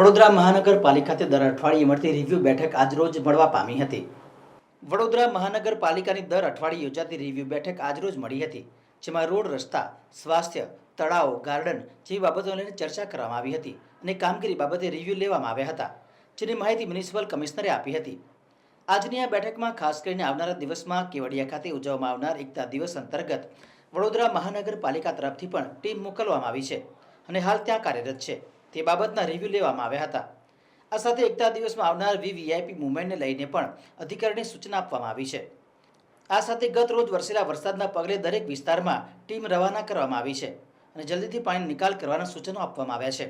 વડોદરા મહાનગરપાલિકા દર અઠવાડિયે મળતી રિવ્યુ બેઠક આજરોજ મળવા પામી હતી. વડોદરા મહાનગરપાલિકાની દર અઠવાડિયે યોજાતી રિવ્યુ બેઠક આજરોજ મળી હતી, જેમાં રોડ રસ્તા, સ્વાસ્થ્ય, તળાવો ગાર્ડન જેવી બાબતોને ચર્ચા કરવામાં આવી હતી અને કામગીરી બાબતે રિવ્યુ લેવામાં આવ્યા હતા, જેની માહિતી મ્યુનિસિપલ કમિશનરે આપી હતી. આજની આ બેઠકમાં ખાસ કરીને આવનારા દિવસમાં કેવડિયા ખાતે ઉજવવામાં આવનાર એકતા દિવસ અંતર્ગત વડોદરા મહાનગરપાલિકા તરફથી પણ ટીમ મોકલવામાં આવી છે અને હાલ ત્યાં કાર્યરત છે. તે બાબતના રિવ્યુ લેવામાં આવ્યા હતા. આ સાથે એકતા દિવસમાં આવનાર વીવીઆઈપી મુવમેન્ટને લઈને પણ અધિકારીને સૂચના આપવામાં આવી છે. આ સાથે ગત રોજ વરસેલા વરસાદના પગલે દરેક વિસ્તારમાં ટીમ રવાના કરવામાં આવી છે અને જલ્દીથી પાણી નિકાલ કરવાના સૂચનો આપવામાં આવ્યા છે.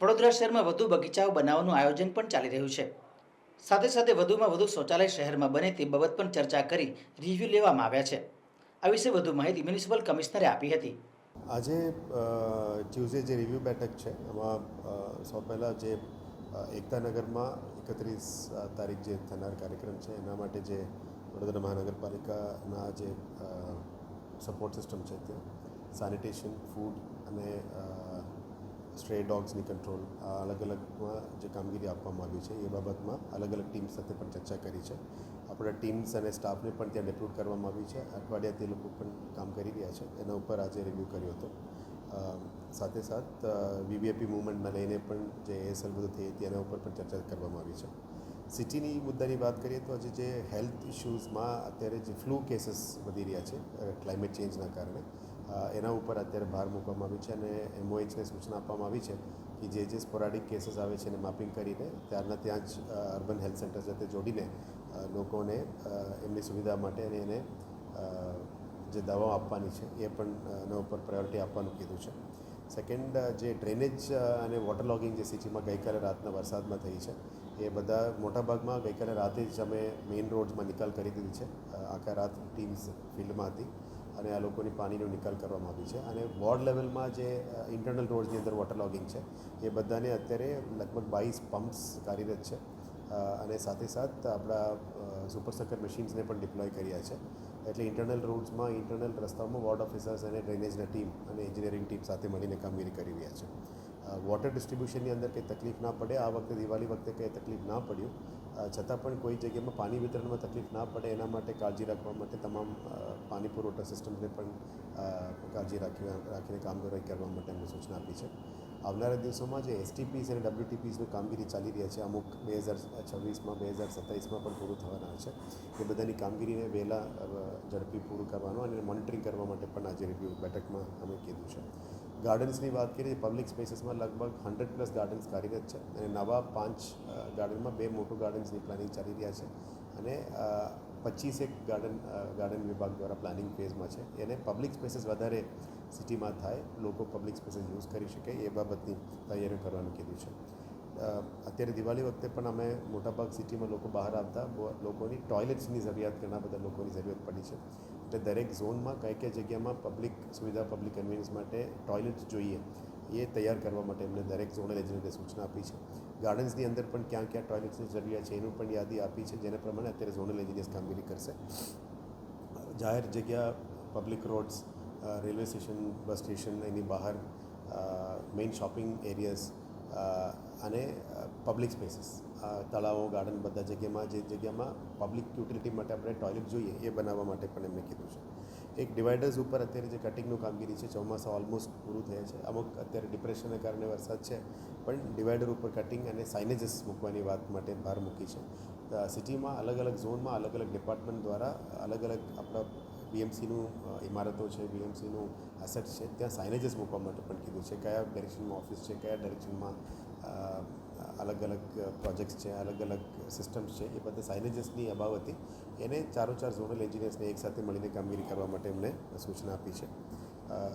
વડોદરા શહેરમાં વધુ બગીચાઓ બનાવવાનું આયોજન પણ ચાલી રહ્યું છે. સાથે સાથે વધુમાં વધુ શૌચાલય શહેરમાં બને તે બાબત પણ ચર્ચા કરી રિવ્યૂ લેવામાં આવ્યા છે. આ વિશે વધુ માહિતી મ્યુનિસિપલ કમિશનરે આપી હતી. આજે ટ્યુઝડે જે રિવ્યૂ બેઠક છે, એમાં સૌ પહેલાં જે એકતાનગરમાં એકત્રીસ તારીખ જે થનાર કાર્યક્રમ છે, એના માટે જે વડોદરા મહાનગરપાલિકાના જે સપોર્ટ સિસ્ટમ છે તે સેનિટેશન ફૂડ અને સ્ટ્રે ડોગ્સની કંટ્રોલ આ અલગ અલગમાં જે કામગીરી આપવામાં આવી છે, એ બાબતમાં અલગ અલગ ટીમ સાથે પણ ચર્ચા કરી છે. આપણા ટીમ્સ અને સ્ટાફને પણ ત્યાં ડેપ્યુટ કરવામાં આવી છે. અઠવાડિયા તે લોકો પણ કામ કરી રહ્યા છે. એના ઉપર આજે રિવ્યૂ કર્યો હતો. સાથે સાથ વીવીઆઈપી મુવમેન્ટને લઈને પણ જે એસએલ બધું થઈ હતી, એના ઉપર પણ ચર્ચા કરવામાં આવી છે. સિટીની મુદ્દાની વાત કરીએ તો આજે જે હેલ્થ ઇશ્યુઝમાં અત્યારે જે ફ્લૂ કેસીસ વધી રહ્યા છે ક્લાઇમેટ ચેન્જના કારણે એના ઉપર અત્યારે ભાર મૂકવામાં આવી છે અને એમઓએચને સૂચના આપવામાં આવી છે કે જે જે સ્પોરાડિક કેસીસ આવે છે એને માપિંગ કરીને ત્યારના ત્યાં જ અર્બન હેલ્થ સેન્ટર સાથે જોડીને લોકોને એમની સુવિધા માટે અને એને જે દવાઓ આપવાની છે એ પણ એના ઉપર પ્રાયોરિટી આપવાનું કીધું છે. સેકન્ડ જે ડ્રેનેજ અને વોટર લોગિંગ જે સિટીમાં ગઈકાલે રાતના વરસાદમાં થઈ છે, એ બધા મોટાભાગમાં ગઈકાલે રાતે જ અમે મેઇન રોડમાં નિકાલ કરી દીધી છે. આખા રાત ટીમ્સ ફિલ્ડમાં હતી. અને આ લોકોની પાણીનો નિકાલ કરવામાં આવી છે. અને વોર્ડ લેવલમાં જે ઇન્ટરનલ રોડ્સની અંદર વોટર લોગિંગ છે, એ બધાને અત્યારે લગભગ બાવીસ પમ્પ્સ કાર્યરત છે. અને સાથે સાથ આપણા સુપર સકર મશીન્સને પણ ડિપ્લોય કર્યા છે. એટલે ઇન્ટરનલ રોડ્સમાં ઇન્ટરનલ રસ્તાઓમાં વોર્ડ ઓફિસર્સ અને ડ્રેનેજના ટીમ અને એન્જિનિયરિંગ ટીમ સાથે મળીને કામગીરી કરી રહ્યા છે. વોટર ડિસ્ટ્રિબ્યુશનની અંદર કંઈ તકલીફ ના પડે. આ વખતે, દિવાળી વખતે કંઈ તકલીફ ના પડ્યું. છતાં પણ કોઈ જગ્યામાં પાણી વિતરણમાં તકલીફ ના પડે એના માટે કાળજી રાખવા માટે તમામ પાણી પુરવઠા સિસ્ટમને પણ કાળજી રાખી, રાખીને કામગીરી કરવા માટે અમે સૂચના આપી છે. આવનારા દિવસોમાં જે એસટીપીસ અને ડબ્લ્યુટીપીસનું કામગીરી ચાલી રહી છે, અમુક બે હજાર છવ્વીસમાં, બે હજાર સત્તાવીસમાં પણ પૂરું થવાના છે. એ બધાની કામગીરીને વહેલા ઝડપી પૂરું કરવાનું અને મોનિટરિંગ કરવા માટે પણ આજે રિવ્યૂ બેઠકમાં અમે કીધું છે. ગાર્ડન્સની વાત કરીએ પબ્લિક સ્પેસીસમાં લગભગ હંડ્રેડ પ્લસ ગાર્ડન્સ કાર્યરત છે. અને નવા પાંચ ગાર્ડનમાં બે મોટું ગાર્ડન્સની પ્લાનિંગ ચાલી રહ્યા છે. અને પચીસેક ગાર્ડન ગાર્ડન વિભાગ દ્વારા પ્લાનિંગ ફેઝમાં છે. એને પબ્લિક સ્પેસીસ વધારે સિટીમાં થાય, લોકો પબ્લિક સ્પેસીસ યુઝ કરી શકે એ બાબતની તૈયારીઓ કરવાનું કીધું છે. અત્યારે દિવાળી વખતે પણ અમે મોટાભાગ સિટીમાં લોકો બહાર આવતા લોકોની ટોયલેટ્સની જરૂરિયાત, ઘણા બધા લોકોની જરૂરિયાત પડી છે. એટલે દરેક ઝોનમાં કઈ કઈ જગ્યામાં પબ્લિક સુવિધા પબ્લિક કન્વીનિયન્સ માટે ટોયલેટ્સ જોઈએ, એ તૈયાર કરવા માટે એમને દરેક ઝોનલ એજન્ટે સૂચના આપી છે. ગાર્ડન્સની અંદર પણ ક્યાં ક્યાં ટોયલેટ્સની જરૂરિયાત છે, એનું પણ યાદી આપી છે, જેના પ્રમાણે અત્યારે ઝોનલ એન્જિનિયર્સ કામગીરી કરશે. જાહેર જગ્યા public roads railway station bus station એની બહાર મેઇન શોપિંગ એરિયાઝ અને પબ્લિક સ્પેસીસ તળાવો ગાર્ડન બધા જગ્યામાં, જે જગ્યામાં પબ્લિક યુટિલિટી માટે આપણે ટોયલેટ જોઈએ, એ બનાવવા માટે પણ એમણે કીધું છે. એક ડિવાઇડર્સ ઉપર અત્યારે જે કટિંગનું કામગીરી છે, ચોમાસા ઓલમોસ્ટ પૂરું થયા છે. અમુક અત્યારે ડિપ્રેશનને કારણે વરસાદ છે, પણ ડિવાઇડર ઉપર કટિંગ અને સાઇનેજીસ મૂકવાની વાત માટે ભાર મૂકી છે. સિટીમાં અલગ અલગ ઝોનમાં અલગ અલગ ડિપાર્ટમેન્ટ દ્વારા અલગ અલગ આપણા બીએમસીનું ઇમારતો છે, બીએમસીનું એસેટ છે, ત્યાં સાઇનેજીસ મૂકવા માટે પણ કીધું છે. કયા ડાયરેક્શનમાં ઓફિસ છે, કયા ડાયરેક્શનમાં અલગ અલગ પ્રોજેક્ટ્સ છે, અલગ અલગ સિસ્ટમ્સ છે, એ બધા સાઇનેજીસની અભાવ હતી. એને ચારો ચાર ઝોનલ એન્જિનિયર્સને એકસાથે મળીને કામગીરી કરવા માટે એમણે સૂચના આપી છે.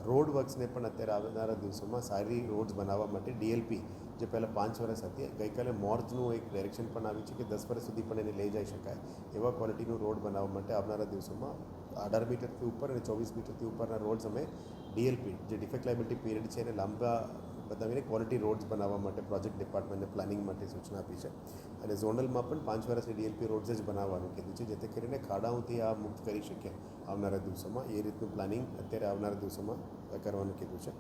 રોડ વર્ક્સને પણ અત્યારે આવનારા દિવસોમાં સારી રોડ્સ બનાવવા માટે ડીએલપી જે પહેલાં પાંચ વર્ષ હતી, ગઈકાલે મોર્જનું એક ડાયરેક્શન પણ આવ્યું છે કે દસ વર્ષ સુધી પણ એને લઈ જઈ શકાય એવા ક્વોલિટીનું રોડ બનાવવા માટે આવનારા દિવસોમાં અઢાર મીટરથી ઉપર અને ચોવીસ મીટરથી ઉપરના રોડ્સ અમે ડીએલપી, જે ડિફેક્ટ લાઇબિલિટી પીરિયડ છે એને લાંબા બતાવીને ક્વોલિટી રોડ્સ બનાવવા માટે પ્રોજેક્ટ ડિપાર્ટમેન્ટને પ્લાનિંગ માટે સૂચના આપી છે. અને ઝોનલમાં પણ પાંચ વર્ષની ડીએલપી રોડ્સ જ બનાવવાનું કીધું છે, જેથી કરીને ખાડાઓથી આ મુક્ત કરી શકીએ આવનારા દિવસોમાં. એ રીતનું પ્લાનિંગ અત્યારે આવનારા દિવસોમાં કરવાનું કીધું છે.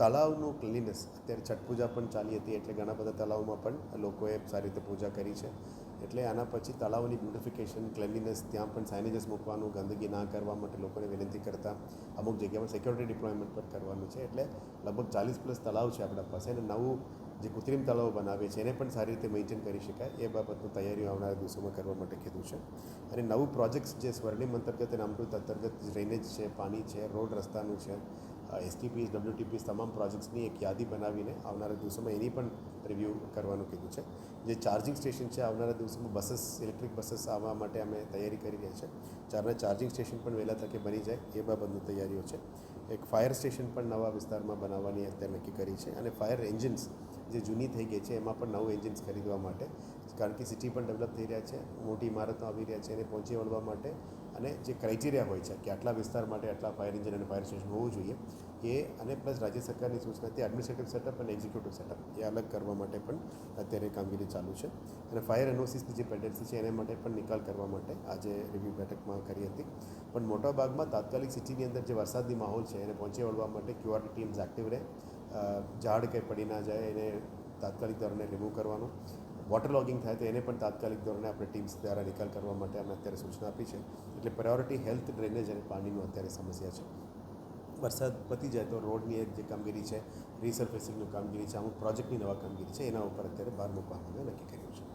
તળાવનું ક્લિનિનેસ અત્યારે છઠ પૂજા પણ ચાલી હતી, એટલે ઘણા બધા તળાવમાં પણ લોકોએ સારી રીતે પૂજા કરી છે. એટલે આના પછી તળાવની બ્યુટિફિકેશન ક્લેનલીનેસ ત્યાં પણ સાઇનેજીસ મૂકવાનું, ગંદકી ના કરવા માટે લોકોને વિનંતી કરતા, અમુક જગ્યામાં સિક્યોરિટી ડિપ્લોયમેન્ટ પણ કરવાનું છે. એટલે લગભગ ચાલીસ પ્લસ તળાવ છે આપણા પાસે અને નવું જે કૃત્રિમ તળાવ બનાવે છે, એને પણ સારી રીતે મેન્ટેન કરી શકાય. એ બાબતની તૈયારીઓ આવનારા દિવસોમાં કરવા માટે કીધું છે. અને નવું પ્રોજેક્ટ્સ જે સ્વર્ણિમ અંતર્ગત અને અમૃત અંતર્ગત ડ્રેનેજ છે, પાણી છે રોડ રસ્તાનું છે એસટીપીસ ડબ્લ્યુટીપીસ તમામ પ્રોજેક્ટ્સની એક યાદી બનાવીને આવનારા દિવસોમાં એની પણ રિવ્યૂ કરવાનું કીધું છે. જે ચાર્જિંગ સ્ટેશન છે, આવનારા દિવસોમાં બસીસ ઇલેક્ટ્રિક બસીસ આવવા માટે અમે તૈયારી કરી રહ્યા છે. ચારના ચાર્જિંગ સ્ટેશન પણ વહેલા તકે બની જાય એ બાબતની તૈયારીઓ છે. એક ફાયર સ્ટેશન પણ નવા વિસ્તારમાં બનાવવાની અત્યારે નક્કી કરી છે અને ફાયર એન્જિન્સ જે જૂની થઈ ગઈ છે, એમાં પણ નવું એન્જિન્સ ખરીદવા માટે, કારણ કે સિટી પણ ડેવલપ થઈ રહ્યા છે, મોટી ઇમારતો આવી રહ્યા છે, એને પહોંચી વળવા માટે અને જે ક્રાઇટેરિયા હોય છે કે આટલા વિસ્તાર માટે આટલા ફાયર એન્જિન અને ફાયર સ્ટેશન હોવું જોઈએ, એ અને પ્લસ રાજ્ય સરકારની સૂચનાથી એડમિનિસ્ટ્રેટિવ સેટઅપ અને એક્ઝિક્યુટિવ સેટઅપ એ અલગ કરવા માટે પણ અત્યારે કામગીરી ચાલુ છે. અને ફાયર એનઓસીસની જે પેન્ડન્સી છે, એના માટે પણ નિકાલ કરવા માટે આજે રિવ્યૂ બેઠકમાં કરી હતી. પણ મોટા ભાગમાં તાત્કાલિક સિટીની અંદર જે વરસાદની માહોલ છે, એને પહોંચી વળવા માટે ક્યુઆરટી ટીમ્સ એક્ટિવ રહે. ઝાડ કંઈ પડી ના જાય, એને તાત્કાલિક ધોરણે રિમૂવ કરવાનું. વોટર લોગિંગ થાય તો એને પણ તાત્કાલિક ધોરણે આપણે ટીમ્સ દ્વારા નિકાલ કરવા માટે અમે અત્યારે સૂચના આપી છે. એટલે પ્રાયોરિટી હેલ્થ ડ્રેનેજ અને પાણીનું અત્યારે સમસ્યા છે. વરસાદ પતી જાય તો રોડની એક જે કામગીરી છે રિસર્ફેસિંગનું કામગીરી છે, અમુક પ્રોજેક્ટની નવા કામગીરી છે, એના ઉપર અત્યારે ભાર મૂકવાનું નક્કી કર્યું છે.